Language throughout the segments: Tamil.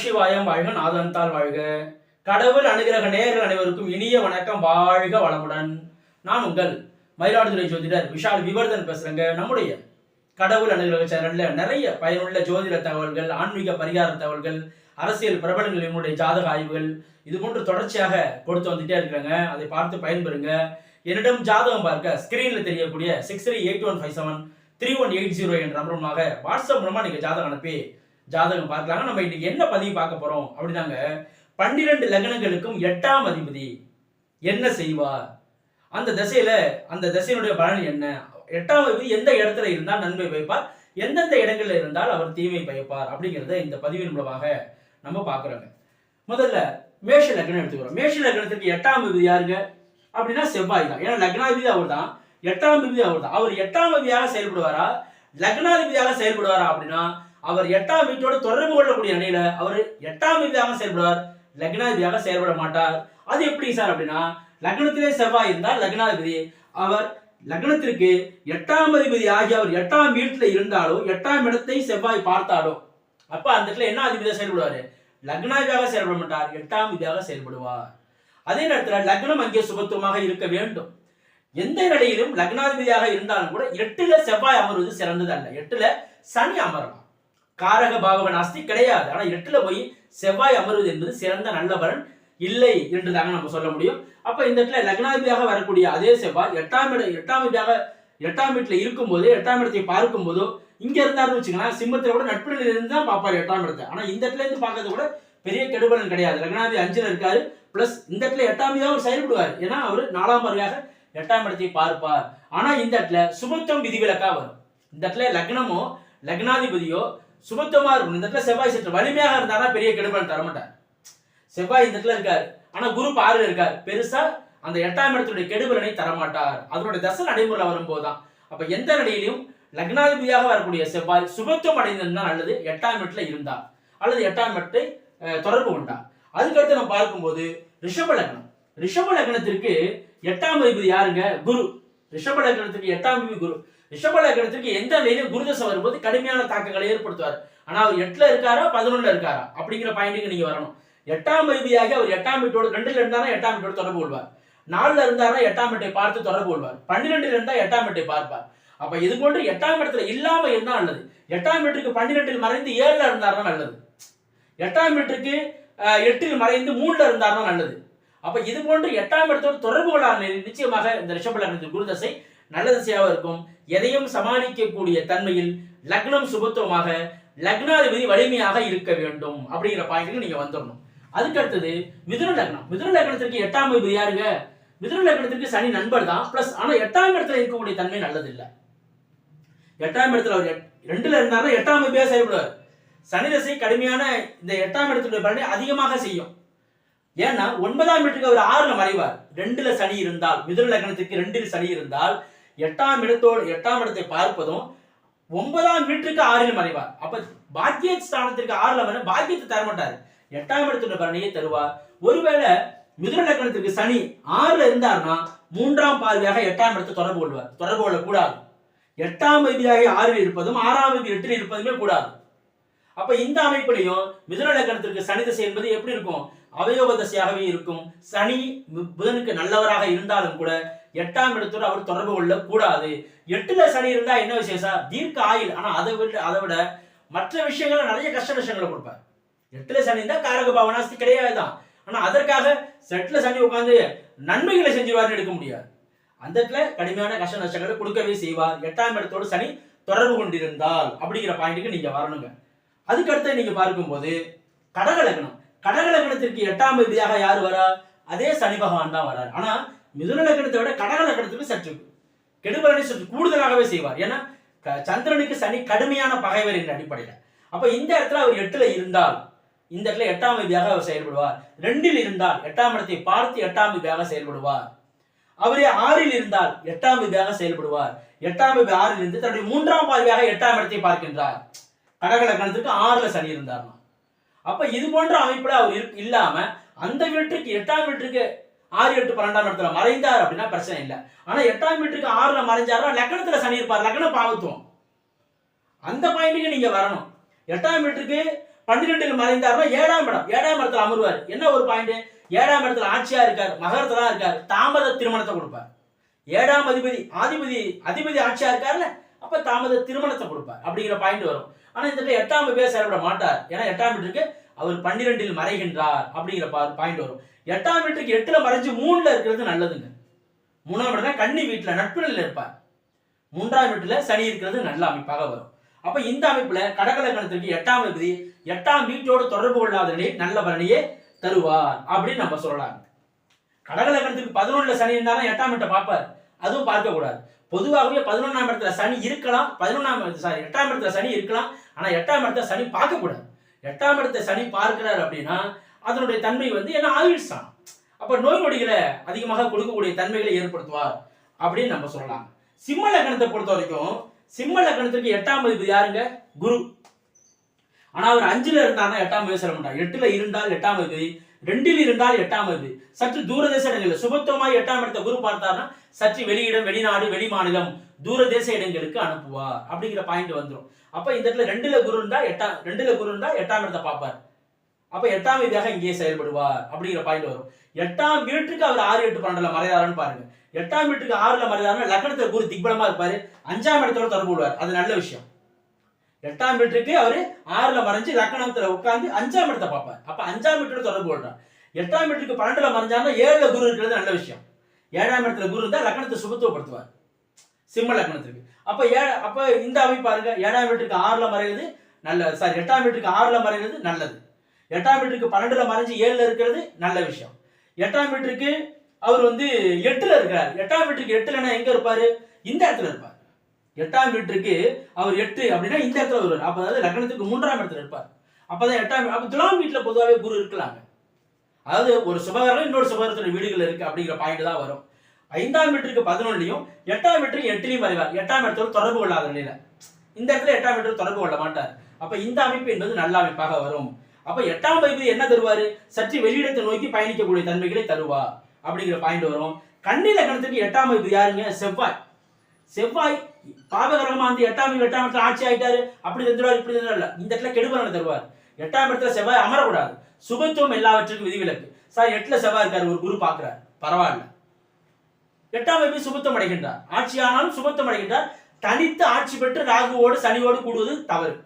நமசிவாயம் வாழ்க நாதந்தால் வாழ்க. கடவுள் அனுகிரக நேயர்கள் அனைவருக்கும் இனிய வணக்கம். வாழ்க வளமுடன். நான் உங்கள் மயிலாடுதுறை ஜோதிடர் விஷால் விவர்தன் பேசுறேங்க. நம்முடைய கடவுள் அனுகிரக சேனல்ல நிறைய பயனுள்ள ஜோதிட தகவல்கள் ஆன்மீக பரிகார தகவல்கள் அரசியல் பிரபலங்கள் இவங்களுடைய ஜாதக ஆய்வுகள் இது போன்று தொடர்ச்சியாக கொடுத்து வந்துட்டே இருக்கிறாங்க. அதை பார்த்து பயன்பெறுங்க. என்னிடம் ஜாதகம் பார்க்க ஸ்கிரீன்ல தெரியக்கூடிய six three eight one five seven three one eight zero என்ற நம்பருமாக வாட்ஸ்அப் மூலமா நீங்க ஜாதகம் அனுப்பி ஜாதகம் பார்க்கலாங்க நம்ம இன்னைக்கு என்ன பதிவு பார்க்க போறோம் அப்படின்னாங்க. பன்னிரண்டு லக்னங்களுக்கும் எட்டாம் அதிபதி என்ன செய்வார்? அந்த திசையில அந்த திசையினுடைய பலன் என்ன? எட்டாம் அதிபதி எந்த இடத்துல இருந்தால் நன்மை பயப்பார்? எந்தெந்த இடங்கள்ல இருந்தால் அவர் தீமை பயப்பார்? அப்படிங்கிறத இந்த பதிவின் மூலமாக நம்ம பார்க்குறோங்க. முதல்ல மேஷ லக்னம் எடுத்துக்கிறோம். மேஷ லக்னத்துக்கு எட்டாம் அதிபதி யாருங்க? அப்படின்னா செவ்வாய் தான். ஏன்னா லக்னாதிபதி அவர் தான் எட்டாம் அதிபதி அவர் தான் அவர் எட்டாம் அதிபதியாக செயல்படுவாரா? லக்னாதிபதியாக செயல்படுவாரா அப்படின்னா அவர் எட்டாம் வீட்டோடு தொடர்பு கொள்ளக்கூடிய நிலையில அவர் எட்டாம் வீதியாக செயல்படுவார். லக்னாதிபதியாக செயல்பட மாட்டார். அது எப்படி சார் அப்படின்னா லக்னத்திலே செவ்வாய் இருந்தால் லக்னாதிபதி. அவர் லக்னத்திற்கு எட்டாம் அதிபதி ஆகிய அவர் எட்டாம் வீட்டில் இருந்தாலோ எட்டாம் இடத்தை செவ்வாய் பார்த்தாலோ அப்ப அந்த இடத்துல என்ன அதிபதியாக செயல்படுவாரு? லக்னாதிபதியாக செயல்பட மாட்டார். எட்டாம் விதியாக செயல்படுவார். அதே நேரத்தில் லக்னம் அங்கே சுபத்துவமாக இருக்க வேண்டும். எந்த நிலையிலும் லக்னாதிபதியாக இருந்தாலும் கூட எட்டுல செவ்வாய் அமர்வது சிறந்தது அல்ல எட்டுல சனி அமரலாம் காரக பாவக நாஸ்தி கிடையாது. ஆனால் எட்டில் போய் செவ்வாய் அமர்வது என்பது சிறந்த நல்ல பலன் இல்லை என்று தாங்க நம்ம சொல்ல முடியும். அப்போ இந்த இடத்துல லக்னாதிபதியாக வரக்கூடிய அதே செவ்வாய் எட்டாம் இட எட்டாம் வீட்டாக எட்டாம் வீட்டில் இருக்கும்போது எட்டாம் இடத்தை பார்க்கும் இங்கே இங்க இருந்தாருன்னு வச்சுக்கலாம் சிம்மத்தில் கூட நட்பு இருந்து தான் பார்ப்பார் எட்டாம் இடத்தை. ஆனால் இந்த இடத்துல இருந்து பார்க்கறது கூட பெரிய கெடுபலன் கிடையாது. லக்னாதிபதி அஞ்சில் இருக்காரு பிளஸ் இந்த இடத்துல எட்டாம் வீதியாக அவர் செயல்படுவார். ஏன்னா அவர் நாலாம் முறையாக எட்டாம் இடத்தை பார்ப்பார். ஆனால் இந்த இடத்துல சுபத்துவம் விதிவிலக்கா வரும். இந்த இடத்துல லக்னமோ லக்னாதிபதியோ சுபத்தமா இருக்கும் இந்த இடத்துல செவ்வாய் சற்று வலிமையாக இருந்தாரா பெரிய கெடுபல் தரமாட்டார். செவ்வாய் இந்த இடத்துல இருக்கார். ஆனா குரு பார்வையில் இருக்கார். பெருசா அந்த எட்டாம் இடத்துடைய கெடுபலனை தரமாட்டார். அதனுடைய தசை நடைமுறை வரும்போது தான் அப்ப எந்த நிலையிலும் லக்னாதிபதியாக வரக்கூடிய செவ்வாய் சுபத்துவம் அடைந்திருந்தா அல்லது எட்டாம் இடத்துல இருந்தா அல்லது எட்டாம் இடத்தை தொடர்பு கொண்டா அதுக்கடுத்து நம்ம பார்க்கும்போது ரிஷப லக்னம். ரிஷப லக்னத்திற்கு எட்டாம் அதிபதி யாருங்க? குரு. ரிஷப லக்னத்திற்கு எட்டாம் அதிபதி குரு. ரிஷப லக்னத்திற்கு எந்த நிலையிலும் குருதசை வரும்போது கடுமையான தாக்கங்களை ஏற்படுத்துவார். ஆனா அவர் எட்டுல இருக்காரா பதினொன்னுல இருக்காரா? அப்படிங்கிற பாயிண்ட்டுக்கு நீங்க வரணும். எட்டாம் அதிபதியாக அவர் எட்டாம் வீட்டோடு ரெண்டுல இருந்தாரா எட்டாம் வீட்டோடு தொடர்பு கொள்வார். நாலுல இருந்தாரா எட்டாம் வீட்டை பார்த்து தொடர்பு கொள்வார். பன்னிரெண்டுல இருந்தா எட்டாம் வீட்டை பார்ப்பார். அப்ப இது போன்று எட்டாம் இடத்துல இல்லாம இருந்தா நல்லது. எட்டாம் வீட்டுக்கு பன்னிரெண்டில் மறைந்து ஏழுல இருந்தாருன்னா நல்லது. எட்டாம் வீட்டுக்கு அஹ், எட்டில் மறைந்து மூணுல இருந்தாருன்னா நல்லது. அப்ப இது போன்று எட்டாம் இடத்தோடு தொடர்பு கொள்ளாத நிச்சயமாக இந்த ரிஷப குருதசை நல்ல திசையாக இருக்கும். எதையும் சமாளிக்கக்கூடிய தன்மையில் லக்னம் சுபத்துவமாக லக்னாதிபதி வலிமையாக இருக்க வேண்டும் அப்படிங்கிற பாயிண்ட்டுக்கு நீங்க வந்துடணும் அதுக்கு அடுத்தது மிதுன லக்னம். மிதுன லக்னத்திற்கு எட்டாம் அதிபதி யாருங்க? மிதுன லக்னத்திற்கு சனி நண்பர் தான். பிளஸ் ஆனா எட்டாம் இடத்துல இருக்கக்கூடிய தன்மை நல்லது இல்லை எட்டாம் இடத்துல அவர் ரெண்டுல இருந்தாருன்னா எட்டாம் அதிபதியா செயல்படுவார் சனி தசை கடுமையான இந்த எட்டாம் இடத்துடைய பலனை அதிகமாக செய்யும். ஏன்னா ஒன்பதாம் இடத்துக்கு அவர் ஆறுல மறைவார். ரெண்டுல சனி இருந்தால் மிதுன லக்னத்துக்கு ரெண்டில் சனி இருந்தால் எட்டாம் இடத்தோடு எட்டாம் இடத்தை பார்ப்பதும் ஒன்பதாம் வீட்டுக்கு ஆறில் மறைவார் அப்ப பாக்கிய ஸ்தானத்திற்கு ஆறுல வர பாக்கியத்தை தர மாட்டார். எட்டாம் இடத்துடைய பலனையே தருவார். ஒருவேளை மிதுன லக்னத்திற்கு சனி ஆறுல இருந்தார்னா மூன்றாம் பார்வையாக எட்டாம் இடத்தை தொடர்பு கொள்வார். தொடர்பு கொள்ளக்கூடாது. எட்டாம் விதியாக ஆறில் இருப்பதும் ஆறாம் விதி எட்டில் இருப்பதுமே கூடாது. அப்ப இந்த அமைப்பிலையும் மிதுன லக்னத்திற்கு சனி திசை என்பது எப்படி இருக்கும்? அவயோகதசையாகவே இருக்கும். சனி புதனுக்கு நல்லவராக இருந்தாலும் கூட எட்டாம் இடத்தோடு அவர் தொடர்பு கொள்ள கூடாது எட்டுல சனி இருந்தா என்ன விசேஷம்? தீர்க்க ஆயுள். ஆனா அதை விட அதை விட மற்ற விஷயங்களை நிறைய கஷ்ட விஷயங்களை கொடுப்பார். எட்டுல சனி இருந்தா காரக பாவனாஸ்தி கிடையாது தான் ஆனா அதற்காக செட்டில் சனி உட்காந்து நன்மைகளை செஞ்சிருவார்னு எடுக்க முடியாது. அந்த இடத்துல கடுமையான கஷ்ட நஷ்டங்களை கொடுக்கவே செய்வார். எட்டாம் இடத்தோடு சனி தொடர்பு கொண்டிருந்தால் அப்படிங்கிற பாயிண்ட்டுக்கு நீங்க வரணுங்க. அதுக்கடுத்து நீங்க பார்க்கும்போது கடக லக்னம். கடக லக்னத்திற்கு எட்டாம் விதியாக யார் வரா? அதே சனி பகவான் தான் வரார். ஆனா மிதுன லக்கணத்தை விட கடக லக்னத்துக்கு சற்று கெடுபலனை சற்று கூடுதலாகவே செய்வார். ஏன்னா க- சந்திரனுக்கு சனி கடுமையான பகைவர் என்ற அடிப்படையில். அப்ப இந்த இடத்துல அவர் எட்டுல இருந்தால் இந்த இடத்துல எட்டாம் விதியாக அவர் செயல்படுவார். ரெண்டில் இருந்தால் எட்டாம் இடத்தை பார்த்து எட்டாம் விதியாக செயல்படுவார். அவரே ஆறில் இருந்தால் எட்டாம் விதியாக செயல்படுவார். எட்டாம் விதி ஆறில் இருந்து தன்னுடைய மூன்றாம் பார்வையாக எட்டாம் இடத்தை பார்க்கின்றார். கடக லக்னத்துக்கு ஆறுல சனி இருந்தார்னா. அப்ப இது போன்ற அமைப்புல அவர் இரு- இல்லாம அந்த வீட்டுக்கு எட்டாம் வீட்டுக்கு ஆறு எட்டு பன்னெண்டாம் இடத்துல மறைந்தார் அப்படின்னா பிரச்சனை இல்லை. ஆனா எட்டாம் வீட்டுக்கு ஆறுல மறைஞ்சாருன்னா லக்னத்துல சனி இருப்பார். லக்ன பாவத்துவம். அந்த பாயிண்ட்டுக்கு நீங்க வரணும். எட்டாம் வீட்டுக்கு பன்னிரெண்டில் மறைந்தாருன்னா ஏழாம் இடம். ஏழாம் இடத்துல அமர்வார். என்ன ஒரு பாயிண்ட்? ஏழாம் இடத்துல ஆட்சியா இருக்கார் மகரத்துல இருக்கார் தாமத திருமணத்தை கொடுப்பார். ஏழாம் அதிபதி ஆதிபதி அதிபதி ஆட்சியா இருக்கார்ல அப்ப தாமத திருமணத்தை கொடுப்பார். அப்படிங்கிற பாயிண்ட் வரும். ஆனால் இந்த இடத்துல எட்டாம் பேர் செயல்பட மாட்டார். ஏன்னா எட்டாம் வீட்டுக்கு அவர் பன்னிரெண்டில் மறைகின்றார் அப்படிங்கிற பாயிண்ட் வரும். எட்டாம் வீட்டுக்கு எட்டில் மறைஞ்சு மூணுல இருக்கிறது நல்லதுங்க. மூணாம் இடத்துல கன்னி வீட்டில் நட்புகளில் இருப்பார். மூன்றாம் வீட்டில் சனி இருக்கிறது நல்ல அமைப்பாக வரும். அப்போ இந்த அமைப்புல கடகலக்கணத்திற்கு எட்டாம் அதிபதி எட்டாம் வீட்டோடு தொடர்பு கொள்ளாத நல்ல பலனையே தருவார் அப்படின்னு நம்ம சொல்லலாம். கடகலக்கணத்துக்கு பதினொன்றில் சனி இருந்தாலும் எட்டாம் வீட்டை பார்ப்பார். அதுவும் பார்க்கக்கூடாது. பொதுவாகவே பதினொன்றாம் இடத்துல சனி இருக்கலாம் பதினொன்றாம் சாரி எட்டாம் இடத்துல சனி இருக்கலாம் ஆனால் எட்டாம் இடத்துல சனி பார்க்கக்கூடாது. எட்டாம் இடத்தை சனி பார்க்கிறார் அப்படின்னா அதனுடைய தன்மை வந்து என்ன? ஆயுள்சான் அப்போ நோய் நொடிகளை அதிகமாக கொடுக்கக்கூடிய தன்மைகளை ஏற்படுத்துவார் அப்படின்னு நம்ம சொல்லலாம். சிம்ம லக்னத்தை பொறுத்த வரைக்கும் சிம்ம லக்னத்துக்கு எட்டாம் அதிபதி யாருங்க? குரு. ஆனால் அவர் அஞ்சுல இருந்தாருன்னா எட்டாம் அதிபதி சொல்ல மாட்டார். எட்டுல இருந்தால் எட்டாம் அதிபதி ரெண்டில் இருந்தால் எட்டாம் இது சற்று தூரதேச இடங்களில் சுபத்துவமாய் எட்டாம் இடத்தை குரு பார்த்தாருன்னா சற்று வெளியிடம் வெளிநாடு வெளி மாநிலம் தூரதேச இடங்களுக்கு அனுப்புவார் அப்படிங்கிற பாயிண்ட் வந்துடும் அப்ப இந்த இடத்துல ரெண்டுல குரு இருந்தா எட்டாம் ரெண்டுல குரு இருந்தா எட்டாம் இடத்தை பார்ப்பார். அப்ப எட்டாம் வீதியாக இங்கே செயல்படுவார் அப்படிங்கிற பாயிண்ட் வரும். எட்டாம் வீட்டுக்கு அவர் ஆறு எட்டு பன்னெண்டுல மறையாருன்னு பாருங்க. எட்டாம் வீட்டுக்கு ஆறுல மறையாருன்னா லக்னத்துல குரு திக்பலமா இருப்பாரு. அஞ்சாம் இடத்தோட தொடர்பு விடுவார் அது நல்ல விஷயம். எட்டாம் வீட்டுக்கு அவரு ஆறுல மறைஞ்சு லக்கணத்துல உட்காந்து அஞ்சாம் இடத்தை பார்ப்பார். அப்ப அஞ்சாம் வீட்டோட தொடர்பு கொள்றார். எட்டாம் வீட்டுக்கு பன்னெண்டுல மறைஞ்சாருன்னா ஏழுல குரு இருக்கிறது நல்ல விஷயம். ஏழாம் இடத்துல குரு இருந்தால் லக்கணத்தை சுபத்துவப்படுத்துவார். சிம்ம லக்னத்துக்கு அப்ப ஏ அப்ப இந்த அமைப்பாருங்க ஏழாம் வீட்டுக்கு ஆறுல மறைகிறது நல்ல சாரி எட்டாம் வீட்டுக்கு ஆறுல மறைகிறது நல்லது. எட்டாம் வீட்டுக்கு பன்னெண்டுல மறைஞ்சு ஏழுல இருக்கிறது நல்ல விஷயம். எட்டாம் வீட்டுக்கு அவர் வந்து எட்டுல இருக்கிறார் எட்டாம் வீட்டுக்கு எட்டுலன்னா எங்க இருப்பாரு? இந்த இடத்துல இருப்பார். எட்டாம் வீட்டுக்கு அவர் எட்டு அப்படின்னா இந்த இடத்துல வருவார். அப்போ அதாவது லக்னத்துக்கு மூன்றாம் இடத்துல இருப்பார். அப்போதான் எட்டாம் அப்போ துலாம் வீட்டில் பொதுவாகவே குரு இருக்கலாங்க. அதாவது ஒரு சுபகரம் இன்னொரு சுபகரத்தோட வீடுகள் இருக்கு அப்படிங்கிற பாயிண்ட் தான் வரும். ஐந்தாம் வீட்டுக்கு பதினொன்றுலையும் எட்டாம் வீட்டுக்கு எட்டுலையும் மறைவார் எட்டாம் இடத்தோடு தொடர்பு கொள்ளாத நிலையில. இந்த இடத்துல எட்டாம் வீட்டோடு தொடர்பு கொள்ள மாட்டார். அப்ப இந்த அமைப்பு என்பது நல்ல அமைப்பாக வரும். அப்ப எட்டாம் பதிவு என்ன தருவாரு? சற்று வெளியிடத்தை நோக்கி பயணிக்கக்கூடிய தன்மைகளை தருவா அப்படிங்கிற பாயிண்ட் வரும். கன்னி லக்னத்துக்கு எட்டாம் பதிவு யாருங்க? செவ்வாய். செவ்வாய் பாவகரமா வந்து எட்டாம் எட்டாம் இடத்துல ஆட்சி ஆயிட்டாரு. அப்படி தந்துருவார் இப்படி தந்துருவார் இந்த இடத்துல கெடுபலனை தருவார். எட்டாம் இடத்துல செவ்வாய் அமரக்கூடாது. சுபத்துவம் எல்லாவற்றுக்கும் விதிவிலக்கு. சார் எட்டுல செவ்வாய் இருக்காரு ஒரு குரு பாக்குறார். பரவாயில்ல. எட்டாம் வீடு சுபத்துவம் அடைகின்றார். ஆட்சி ஆனாலும் சுபத்துவம் அடைகின்றார். தனித்து ஆட்சி பெற்று ராகுவோடு சனியோடு கூடுவது தவறு.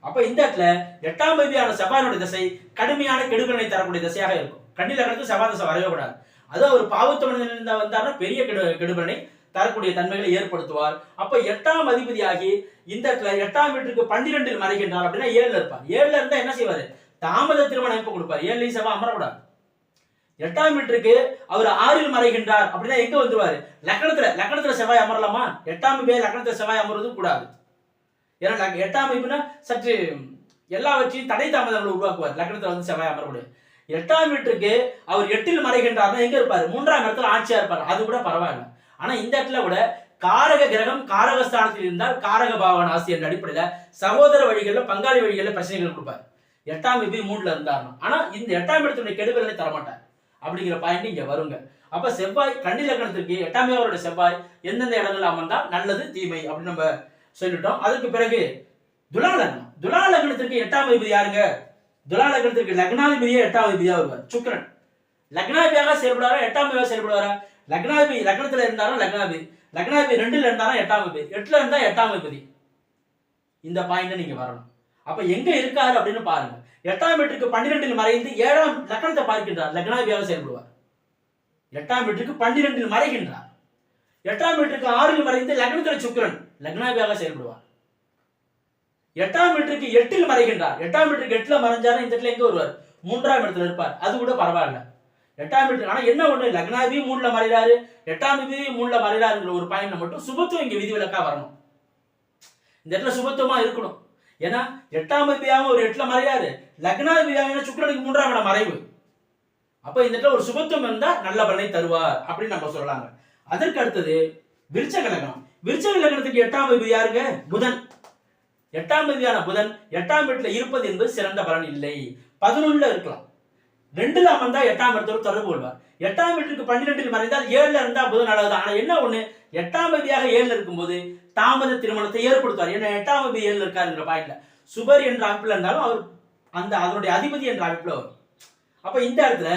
அப்ப இந்த இடத்துல எட்டாம் தேதியான செவ்வாயினுடைய திசை கடுமையான கெடுபலனை தரக்கூடிய திசையாக இருக்கும். கண்ணில கணக்கு செவ்வாய் திசை வரவே கூடாது. அது அவர் பாவத்து இருந்தா வந்தாருன்னா பெரிய கெடு கெடுபலனை தரக்கூடிய தன்மைகளை ஏற்படுத்துவார். அப்ப எட்டாம் அதிபதியாகி இந்த இடத்துல எட்டாம் வீட்டுக்கு பன்னிரெண்டில் மறைகின்றார் அப்படின்னா ஏழுல இருப்பார். ஏழுல இருந்தா என்ன செய்வாரு? தாமத திருமண அமைப்பு கொடுப்பார். ஏழுலையும் செவ்வாய் அமரக்கூடாது. எட்டாம் வீட்டுக்கு அவர் ஆறில் மறைகின்றார் அப்படின்னா எங்க வந்துருவாரு? லக்னத்துல லக்னத்துல செவ்வாய் அமரலாமா? எட்டாம் பேர் லக்னத்துல செவ்வாய் அமர்வது கூடாது. ஏன்னா எட்டாம் அமைப்புனா சற்று எல்லாவற்றையும் தடை தாமதங்களை உருவாக்குவார். லக்னத்துல வந்து செவ்வாய் அமரக்கூடிய எட்டாம் வீட்டுக்கு அவர் எட்டில் மறைகின்றார்னா எங்க இருப்பாரு? மூன்றாம் இடத்துல ஆட்சியா இருப்பார். அது கூட பரவாயில்ல. ஆனா இந்த இடத்துல கூட காரக கிரகம் காரகஸ்தானத்தில் இருந்தால் காரக பாவ நாசி என்ற அடிப்படையில சகோதர வழிகளில் பங்காளி வழிகளில் பிரச்சனைகள் கொடுப்பார். எட்டாம் விபி மூணுல இருந்தாரணும் ஆனா இந்த எட்டாம் இடத்துடைய கெடுதலை தரமாட்டார். அப்படிங்கிற பாயிண்ட் இங்க வருங்க. அப்ப செவ்வாய் கன்னி லக்னத்திற்கு எட்டாம் அவருடைய செவ்வாய் எந்தெந்த இடங்கள் அமர்ந்தால் நல்லது தீமை அப்படின்னு நம்ம சொல்லிட்டோம். அதுக்கு பிறகு துலா லக்னம். துலா லக்னத்திற்கு எட்டாம் அதிபதி யாருங்க? துலா லக்னத்திற்கு லக்னாதிபதியே எட்டாம் அதிபதியா வருவார். சுக்கரன். லக்னாதிபதியாக செயல்படுவாரா? எட்டாம் அதிபதியாக செயல்படுவாரா? லக்னாபி லக்னத்தில் இருந்தாலும் லக்னாதிபதி? லக்னாதிபதி ரெண்டில் இருந்தாலும் எட்டாம் அதிபதி? எட்டில் இருந்தால் எட்டாம் அதிபதி. இந்த பாயிண்ட் நீங்கள் வரணும். அப்போ எங்கே இருக்காரு அப்படின்னு பாருங்க. எட்டாம் வீட்டுக்கு பன்னிரெண்டில் மறைந்து ஏழாம் லக்னத்தை பார்க்கின்றார். லக்னாபியாக செயல்படுவார். எட்டாம் வீட்டுக்கு பன்னிரெண்டில் மறைகின்றார். எட்டாம் வீட்டுக்கு ஆறில் மறைந்து லக்னத்தில் சுக்கிரன் லக்னாபியாக செயல்படுவார். எட்டாம் வீட்டுக்கு எட்டில் மறைகின்றார். எட்டாம் வீட்டுக்கு எட்டில் மறைஞ்சாரு? இந்த இடத்துல எங்கே வருவார்? மூன்றாம் இடத்துல இருப்பார். அது கூட பரவாயில்ல. எட்டாம் வீட்டுக்கு ஆனா என்ன ஒண்ணு? லக்னாதி மூணுல மறைறாரு. எட்டாம் தேதி மூணுல மறைறாருங்கிற ஒரு பாயிண்ட்ல மட்டும் சுபத்துவம் இங்க விதிவிலக்கா வரணும். இந்த இடத்துல சுபத்துவமா இருக்கணும். ஏன்னா எட்டாம் தேதியாக ஒரு எட்டுல மறையாரு லக்னாதிபதியாக சுக்கரனுக்கு மூன்றாம் இடம் மறைவு. அப்ப இந்த இடத்துல ஒரு சுபத்துவம் இருந்தா நல்ல பலனை தருவார் அப்படின்னு நம்ம சொல்லலாங்க. அதற்கு அடுத்தது விருச்சக லக்னம். விருச்சக லக்னத்துக்கு எட்டாம் அதிபதி யாருங்க? புதன். எட்டாம் அதிபதியான புதன் எட்டாம் வீட்டுல இருப்பது என்பது சிறந்த பலன் இல்லை. பதினொன்னுல இருக்கலாம். ரெண்டுல அமர்ந்தா எட்டாம் இடத்தோடு தொடர்பு கொள்வார். எட்டாம் வீட்டுக்கு பன்னிரெண்டில் மறைந்தால் ஏழுல இருந்தா புதன் நல்லது ஆனா என்ன ஒண்ணு? எட்டாம் அதிபதியாக ஏழுல இருக்கும்போது தாமத திருமணத்தை ஏற்படுத்துவார். ஏன்னா எட்டாம் அதிபதி ஏழுல இருக்காருங்கிற பாயிண்ட்ல சுபர் என்ற அமைப்புல இருந்தாலும் அவர் அந்த அதனுடைய அதிபதி என்ற அமைப்புல வரும். அப்ப இந்த இடத்துல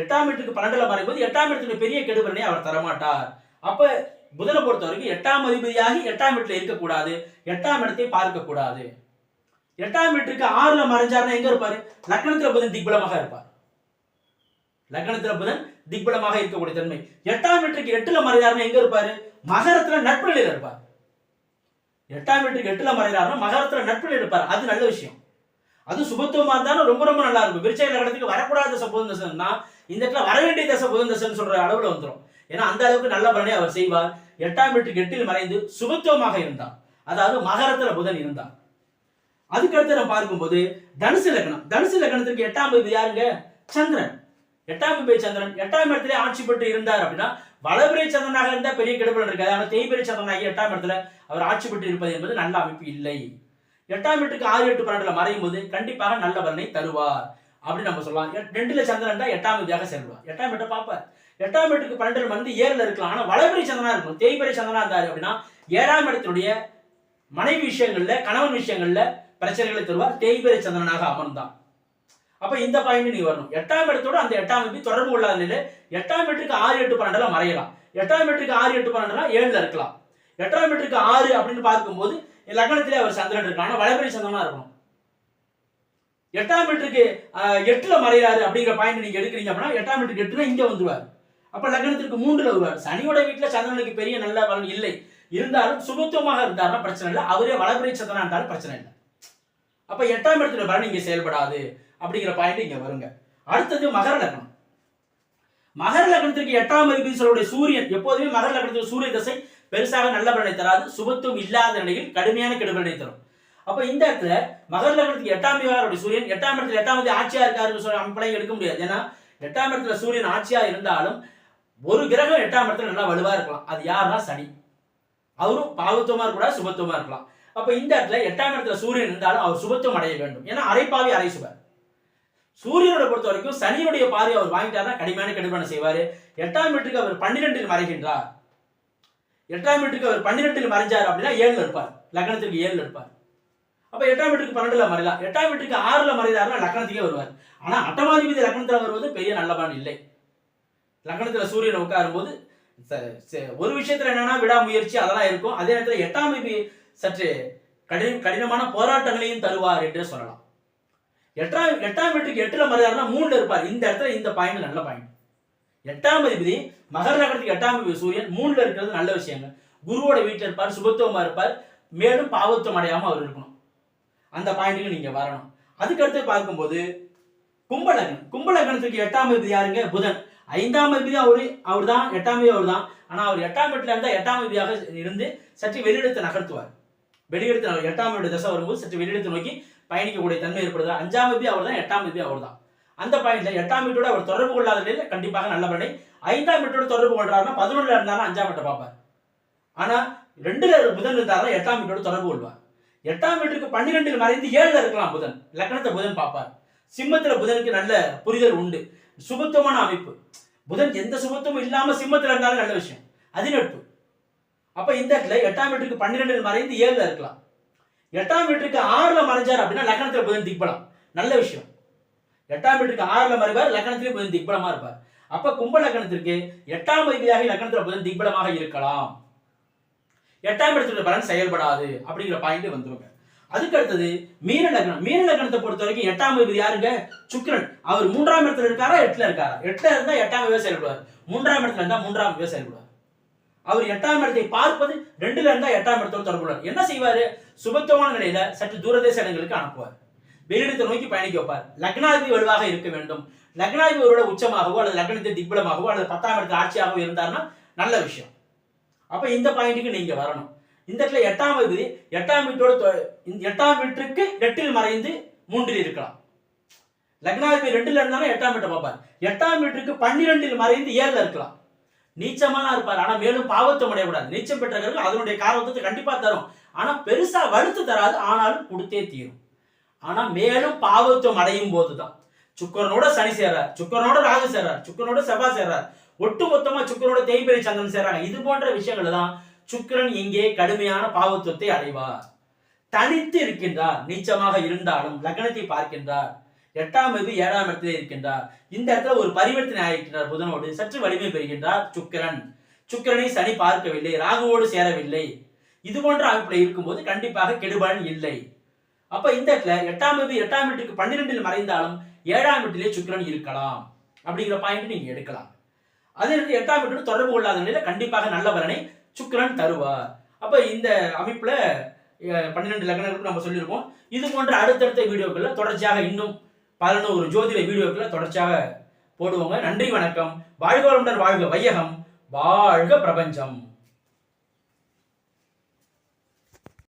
எட்டாம் வீட்டுக்கு பன்னெண்டுல போது எட்டாம் இடத்துக்கு பெரிய கெடுபலனை அவர் தரமாட்டார். அப்ப புதனை பொறுத்த வரைக்கும் எட்டாம் அதிபதியாகி எட்டாம் வீட்டுல இருக்கக்கூடாது. எட்டாம் இடத்தை பார்க்க கூடாது எட்டாம் வீட்டுக்கு ஆறுல மறைஞ்சாருன்னா எங்க இருப்பாரு? லக்னத்துல புதன் திக்பலமாக இருப்பார். லக்னத்துல புதன் திக்பலமாக இருக்கக்கூடிய தன்மை. எட்டாம் வீட்டுக்கு எட்டுல மறைஞ்சாருன்னா எங்க இருப்பாரு? மகரத்துல நட்பு நிலையில இருப்பார். எட்டாம் வீட்டுக்கு எட்டுல மறைகிறாருன்னா மகரத்துல நட்பு இருப்பார். அது நல்ல விஷயம். அது சுபத்துவமா இருந்தாலும் ரொம்ப ரொம்ப நல்லா இருக்கும். விருச்சக லக்னத்துக்கு வரக்கூடாத தசை புதன் தசைன்னா இந்த இடத்துல வர வேண்டிய தசை புதன் தசைன்னு சொல்ற அளவுல வந்துடும் ஏன்னா அந்த அளவுக்கு நல்ல பலனை அவர் செய்வார். எட்டாம் வீட்டுக்கு எட்டில் மறைந்து சுபத்துவமாக இருந்தார். அதாவது மகரத்துல புதன் இருந்தார். அதுக்கடுத்து நம்ம பார்க்கும்போது தனுசு லக்னம். தனுசு லக்னத்துக்கு எட்டாம் அதிபதி யாருங்க? சந்திரன். எட்டாம் அதிபதி சந்திரன் எட்டாம் இடத்துல ஆட்சி பெற்று இருந்தார் அப்படின்னா வளபிரை சந்திரனாக இருந்தால் பெரிய கெடுபலன் இருக்காது. ஆனால் தேய்பிரை சந்திரனாகி எட்டாம் இடத்துல அவர் ஆட்சி பெற்று இருப்பது என்பது நல்ல அமைப்பு இல்லை. எட்டாம் வீட்டுக்கு ஆறு எட்டு பன்னெண்டுல மறையும் போது கண்டிப்பாக நல்ல பலனை தருவார் அப்படின்னு நம்ம சொல்லலாம். ரெண்டுல சந்திரன் தான் எட்டாம் விதியாக செல்வார் எட்டாம் வீட்டை பார்ப்பார். எட்டாம் வீட்டுக்கு பன்னெண்டு வந்து ஏழுல இருக்கலாம். ஆனால் வளபிரை சந்திரனா இருக்கும். தேய்பிரை சந்திரனா இருந்தார் அப்படின்னா ஏழாம் இடத்துடைய மனைவி விஷயங்கள்ல கணவன் விஷயங்கள்ல பிரச்சனைகளை தருவார். தேய்பிரை சந்திரனாக அமர்ந்தான். அப்ப இந்த பாயிண்ட் நீ வரணும். எட்டாம் இடத்தோட அந்த எட்டாம் எப்படி தொடர்பு கொள்ளாத நிலையில எட்டாம் வீட்டுக்கு ஆறு எட்டு பன்னெண்டுல மறையலாம். எட்டாம் வீட்டுக்கு ஆறு எட்டு பன்னெண்டுல ஏழுல இருக்கலாம். எட்டாம் மீட்டருக்கு ஆறு அப்படின்னு பார்க்கும்போது லக்னத்திலே அவர் சந்திரன் இருக்கலாம் ஆனா வளபிரை சந்திரனா இருக்கணும். எட்டாம் வீட்டுக்கு எட்டுல மறையாரு அப்படிங்கிற பாயிண்ட் நீங்க எடுக்கிறீங்க அப்படின்னா எட்டாம் மீட்டருக்கு எட்டுல இங்க வந்துருவார். அப்ப லக்னத்திற்கு மூன்றுல வருவார். சனியோட வீட்டுல சந்திரனுக்கு பெரிய நல்ல பலன் இல்லை. இருந்தாலும் சுபத்துவமாக இருந்தாருன்னா பிரச்சனை இல்லை. அவரே வளபிரை சந்திரனா இருந்தாலும் பிரச்சனை இல்லை. அப்போ எட்டாம் இடத்துல பலன் இங்கே செயல்படாது அப்படிங்கிற பாயிண்ட் இங்கே வருங்க. அடுத்தது மகர லக்னம். மகர லக்னத்திற்கு எட்டாம் அதிபதி சொல்லக்கூடிய சூரியன் எப்போதுமே மகர லக்னத்துக்கு சூரிய தசை பெருசாக நல்ல பலனை தராது சுபத்துவம் இல்லாத நிலையில் கடுமையான கெடுபலனை தரும். அப்போ இந்த இடத்துல மகர லக்னத்துக்கு எட்டாம் அதிபதியாருடைய சூரியன் எட்டாம் இடத்துல எட்டாம் மதி ஆட்சியா இருக்காருன்னு சொல்லி அமைப்பெல்லாம் எடுக்க முடியாது. ஏன்னா எட்டாம் இடத்துல சூரியன் ஆட்சியா இருந்தாலும் ஒரு கிரகம் எட்டாம் இடத்துல நல்லா வலுவா இருக்கலாம். அது யாருன்னா சனி. அவரும் பாவத்துவமா இருக்கக்கூடாது சுபத்துவமா இருக்கலாம். அப்ப இந்த இடத்துல எட்டாம் இடத்துல சூரியன் இருந்தாலும் அவர் சுபத்துவம் அடைய வேண்டும். ஏன்னா அரைப்பாவி அரை சுபர். சூரியனோட பொறுத்த வரைக்கும் சனியுடைய பாதி அவர் வாங்கிட்டாருன்னா கடுமையான கடுமையான செய்வாரு. எட்டாம் வீட்டுக்கு அவர் பன்னிரெண்டில் மறைகின்றார். எட்டாம் வீட்டுக்கு அவர் பன்னிரெண்டில் மறைஞ்சார் அப்படின்னா ஏழில் இருப்பார். லக்னத்திற்கு ஏழில் இருப்பார். அப்ப எட்டாம் வீட்டுக்கு பன்னெண்டுல மறையலாம். எட்டாம் வீட்டுக்கு ஆறுல மறைந்தாருன்னா லக்னத்துக்கே வருவார். ஆனா அட்டமாதிபதி லக்னத்துல வருவது பெரிய நல்ல இல்லை. லக்னத்துல சூரியன் உட்காரும் போது ஒரு விஷயத்துல என்னன்னா விடாமுயற்சி அதெல்லாம் இருக்கும். அதே நேரத்தில் எட்டாம் சற்று கடின கடினமான போராட்டங்களையும் தருவார் என்று சொல்லலாம். எட்டாம் எட்டாம் வீட்டுக்கு எட்டுல மறையாருன்னா மூணுல இருப்பார். இந்த இடத்துல இந்த பாயிண்ட் நல்ல பாயிண்ட் எட்டாம் அதிபதி மகர நகரத்துக்கு எட்டாம் அதிபதி சூரியன் மூணுல இருக்கிறது நல்ல விஷயங்க. குருவோட வீட்டில் இருப்பார் சுபத்துவமா இருப்பார். மேலும் பாவத்துவம் அடையாம அவர் இருக்கணும். அந்த பாயிண்ட்டுக்கு நீங்க வரணும். அதுக்கடுத்து பார்க்கும்போது கும்பலகன் கும்பலகனத்துக்கு எட்டாம் அதிபதி யாருங்க? புதன். ஐந்தாம் அதிபதி அவரு அவர் தான் எட்டாம் அவர் தான் ஆனா அவர் எட்டாம் வீட்டுல இருந்தா எட்டாம் அதிபதியாக இருந்து சற்று வெளியிடத்தை நகர்த்துவார். வெளியிடத்து எட்டாம் வீடு தசை வரும்போது சற்று வெளியிடத்தை நோக்கி பயணிக்கக்கூடிய தன்மை ஏற்படுது. அஞ்சாம் அதிபதி அவர் தான் எட்டாம் அதிபதி அவர் தான் அந்த பாயிண்ட்ல எட்டாம் வீட்டோட அவர் தொடர்பு கொள்ளாத நிலையில் கண்டிப்பாக நல்ல பலனை ஐந்தாம் வீட்டோட தொடர்பு கொள்றாருன்னா பதினொன்றுல இருந்தாலும் அஞ்சாம் வீட்டை பார்ப்பார். ஆனா ரெண்டுல புதன் இருந்தாலும் எட்டாம் வீட்டோட தொடர்பு கொள்வார். எட்டாம் வீட்டுக்கு பன்னிரெண்டில் மறைந்து ஏழுல இருக்கலாம் புதன். லக்னத்தை புதன் பார்ப்பார். சிம்மத்துல புதனுக்கு நல்ல புரிதல் உண்டு. சுபத்துவமான அமைப்பு. புதன் எந்த சுபத்துவம் இல்லாம சிம்மத்துல இருந்தாலும் நல்ல விஷயம். அதிநட்பு அப்ப இந்த இடத்துல எட்டாம் வீட்டுக்கு பன்னிரெண்டு மறைந்து ஏழுல இருக்கலாம். எட்டாம் வீட்டுக்கு ஆறுல மறைஞ்சார் அப்படின்னா லக்கணத்தில் புதன் திக்பலம். நல்ல விஷயம். எட்டாம் வீட்டுக்கு ஆறுல மறைவார் லக்கணத்திலே புதன் திக்பலமா இருப்பார். அப்ப கும்ப லக்கணத்திற்கு எட்டாம் பகுதியாக லக்கணத்தில் புதன் திக்பலமாக இருக்கலாம். எட்டாம் இடத்துல பலன் செயல்படாது அப்படிங்கிற பாயிண்ட் வந்துருங்க. அதுக்கு அடுத்தது மீன லக்னம் மீன லக்னத்தை பொறுத்த வரைக்கும் எட்டாம் அதிபதி யாருங்க? சுக்கிரன். அவர் மூன்றாம் இடத்துல இருக்காரா? எட்டுல இருக்காரா? எட்டுல இருந்தா எட்டாம் அதிபதியா செயல்படுவார். மூன்றாம் இடத்துல இருந்தா மூன்றாம் அதிபதியா செயல்படுவார். அவர் எட்டாம் இடத்தை பார்ப்பது ரெண்டுல இருந்தா எட்டாம் இடத்தோடு தொடர்புள்ளார். என்ன செய்வாரு? சுபத்துவமான நிலையில சற்று தூரதேச இடங்களுக்கு அனுப்புவார். வெளியிடத்தை நோக்கி பயணிக்க வைப்பார். லக்னாதிபதி வலுவாக இருக்க வேண்டும். லக்னாதிபதி ஒருவேளை உச்சமாகவோ அல்லது லக்னத்தை திக்பலமாகவோ அல்லது பத்தாம் இடத்துல ஆட்சியாகவோ இருந்தாருன்னா நல்ல விஷயம். அப்ப இந்த பாயிண்ட்டுக்கு நீங்க வரணும். இந்த இடத்துல எட்டாம் அதிபதி எட்டாம் வீட்டோட எட்டாம் வீட்டுக்கு எட்டில் மறைந்து மூன்றில் இருக்கலாம். லக்னாதிபதி ரெண்டுல இருந்தாலும் எட்டாம் வீட்டை பார்ப்பார். எட்டாம் வீட்டுக்கு பன்னிரெண்டில் மறைந்து ஏழுல இருக்கலாம். நீச்சமா தான் இருப்பார். ஆனா மேலும் பாவத்தம் அடையக்கூடாது. நீச்சம் பெற்ற அதனுடைய காரணத்தை கண்டிப்பா தரும். ஆனா பெருசா வலுத்து தராது. ஆனாலும் கொடுத்தே தீரும். ஆனா மேலும் பாவத்துவம் அடையும் போதுதான். சுக்கரனோட சனி சேர்றார். சுக்கரனோட ராகு சேர்றார். சுக்கரனோட செவ்வாய் சேர்றார். ஒட்டு மொத்தமா சுக்கரனோட தேய்பிரை சந்திரன் சேர்றாங்க. இது போன்ற விஷயங்கள் தான் சுக்கிரன் இங்கே கடுமையான பாவத்துவத்தை அடைவார். தனித்து இருக்கின்றார். நீச்சமாக இருந்தாலும் லக்னத்தை பார்க்கின்றார். எட்டாம் அதிபதி ஏழாம் இடத்திலே இருக்கின்றார். இந்த இடத்துல ஒரு பரிவர்த்தனை ஆகின்றார் புதனோடு சற்று வலிமை பெறுகின்றார் சுக்கிரன். சுக்கிரனை சனி பார்க்கவில்லை ராகுவோடு சேரவில்லை. இது போன்ற அமைப்புல இருக்கும்போது கண்டிப்பாக கெடுபலன் இல்லை. அப்ப இந்த இடத்துல எட்டாம் வகுப்பு எட்டாம் வீட்டுக்கு பன்னிரெண்டில் மறைந்தாலும் ஏழாம் வீட்டிலே சுக்கிரன் இருக்கலாம். அப்படிங்கிற பாயிண்ட் நீங்க எடுக்கலாம். அதே நேரத்தில் எட்டாம் வீட்டோடு தொடர்பு கொள்ளாத நிலையில கண்டிப்பாக நல்ல பலனை சுக்கிரன் தருவார். அப்ப இந்த அமைப்புல பன்னிரெண்டு லக்னங்களுக்கு நம்ம சொல்லியிருக்கோம் இது போன்ற அடுத்தடுத்த வீடியோக்கள்ல தொடர்ச்சியாக இன்னும் பதினோரு ஜோதிட வீடியோக்களை தொடர்ச்சியாக போடுவோங்க. நன்றி வணக்கம். வாழ்க வளமுடன் வாழ்க வையகம். வாழ்க பிரபஞ்சம்.